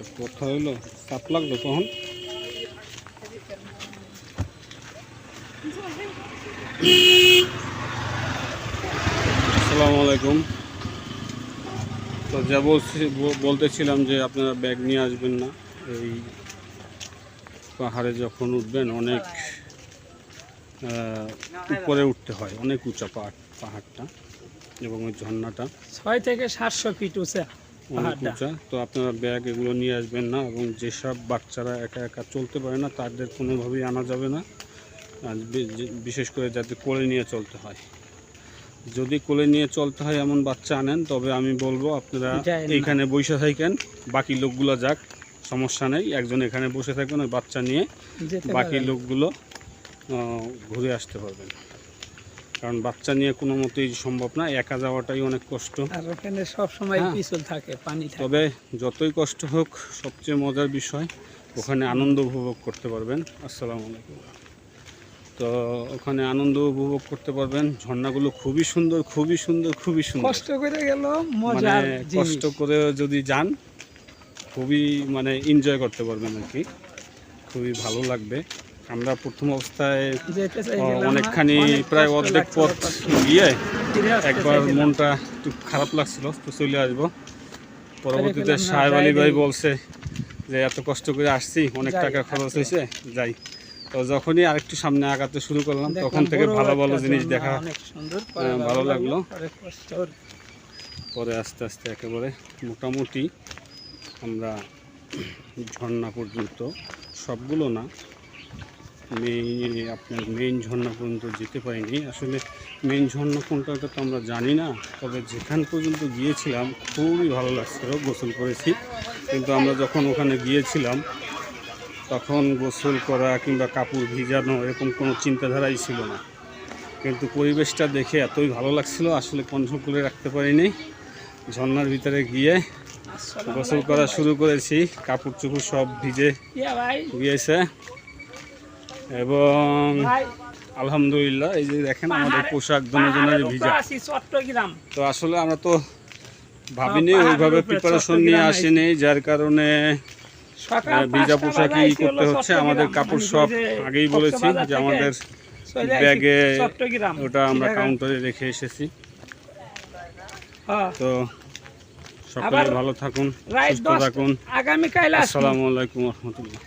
একটা কথা হইল চাপ লাগল তখন আসসালামু আলাইকুম। তো যা বলছি বলতেছিলাম যে আপনারা ব্যাগ নিয়ে আসবেন না। এই পাহাড়ে যখন উঠবেন, অনেক উপরে উঠতে হয়, অনেক উঁচা পাহাড়, পাহাড়টা এবং ওই ঝর্ণাটা। ছয় থেকে সাতশো ফিট উঁচা। অনেক উঁচা তো আপনারা ব্যাগ এগুলো নিয়ে আসবেন না এবং যেসব বাচ্চারা একা একা চলতে পারে না তাদের কোনোভাবেই আনা যাবে না। আর বিশেষ করে যাতে কোলে নিয়ে চলতে হয়। যদি কোলে নিয়ে চলতে হয় এমন বাচ্চা আনেন তবে আমি বলব আপনারা যায়েন না। এইখানে বসে থাকেন। বাকি লোকগুলো যাক সমস্যা নেই। একজন এখানে বসে থাকবেন ওই বাচ্চা নিয়ে বাকি লোকগুলো ঘুরে আসতে পারবেন। কারণ বাচ্চা নিয়ে কোনো মতেই সম্ভব না একা যাওয়াটাই অনেক কষ্ট। আর ওখানে সব সময় হ্যাঁ। পিছল থাকে পানি তবে যতই কষ্ট হোক সবচেয়ে মজার বিষয় ওখানে আনন্দ উপভোগ করতে পারবেন। আসসালামু আলাইকুম। তো ওখানে আনন্দ উপভোগ করতে পারবেন। ঝর্ণাগুলো খুবই সুন্দর খুবই সুন্দর খুবই সুন্দর। কষ্ট করে গেল মানে মজার কষ্ট জিনিস করে যদি যান খুবই মানে এনজয় করতে পারবেন আর কি। খুবই ভালো লাগবে। আমরা প্রথম অবস্থায় অনেকখানি প্রায় অর্ধেক পথ গিয়ে একবার মনটা একটু খারাপ লাগছিল তো চলে আসব। পরবর্তীতে সাহেব যাই আলী ভাই বলছে যে এত কষ্ট করে আসছি অনেক টাকা খরচ হয়েছে যাই। তো যখনই আরেকটু সামনে আগাতে শুরু করলাম তখন থেকে ভালো ভালো জিনিস দেখা হ্যাঁ, ভালো লাগল। পরে আস্তে আস্তে একেবারে মোটামুটি আমরা ঝর্ণা পর্যন্ত সবগুলো না মেইন আপনার মেইন ঝর্ণা পর্যন্ত যেতে পারিনি। আসলে মেইন ঝর্ণা কোনটা তো আমরা জানি না, তবে যেখান পর্যন্ত গিয়েছিলাম খুবই ভালো লাগছিল, গোসল করেছি। কিন্তু আমরা যখন ওখানে গিয়েছিলাম, তখন গোসল করা কিংবা কাপড় ভিজানো এরকম কোনো চিন্তাধারাই ছিল না। কিন্তু পরিবেশটা দেখে এতই ভালো লাগছিল, আসলে কন্ট্রোল করে রাখতে পারিনি। ঝর্ণার ভিতরে গিয়ে গোসল করা শুরু করেছি, কাপড় চোপড় সব ভিজে গিয়েছে। এবং আলহামদুলিল্লাহ এই যে দেখেন আমাদের পোশাক উপরে ভিজা তো আসলে আমরা তো ভাবিনি ওইভাবে প্রিপারেশন নিয়ে আসেনি যার কারণে ভিজা পোশাকই করতে হচ্ছে। আমাদের কাপড় সব আগেই বলেছি যে আমাদের ব্যাগে ওটা আমরা কাউন্টারে রেখে এসেছি। হ্যাঁ। তো সকলে ভালো থাকুন সুস্থ থাকুন। আসসালামু আলাইকুম রহমতুল্লাহ।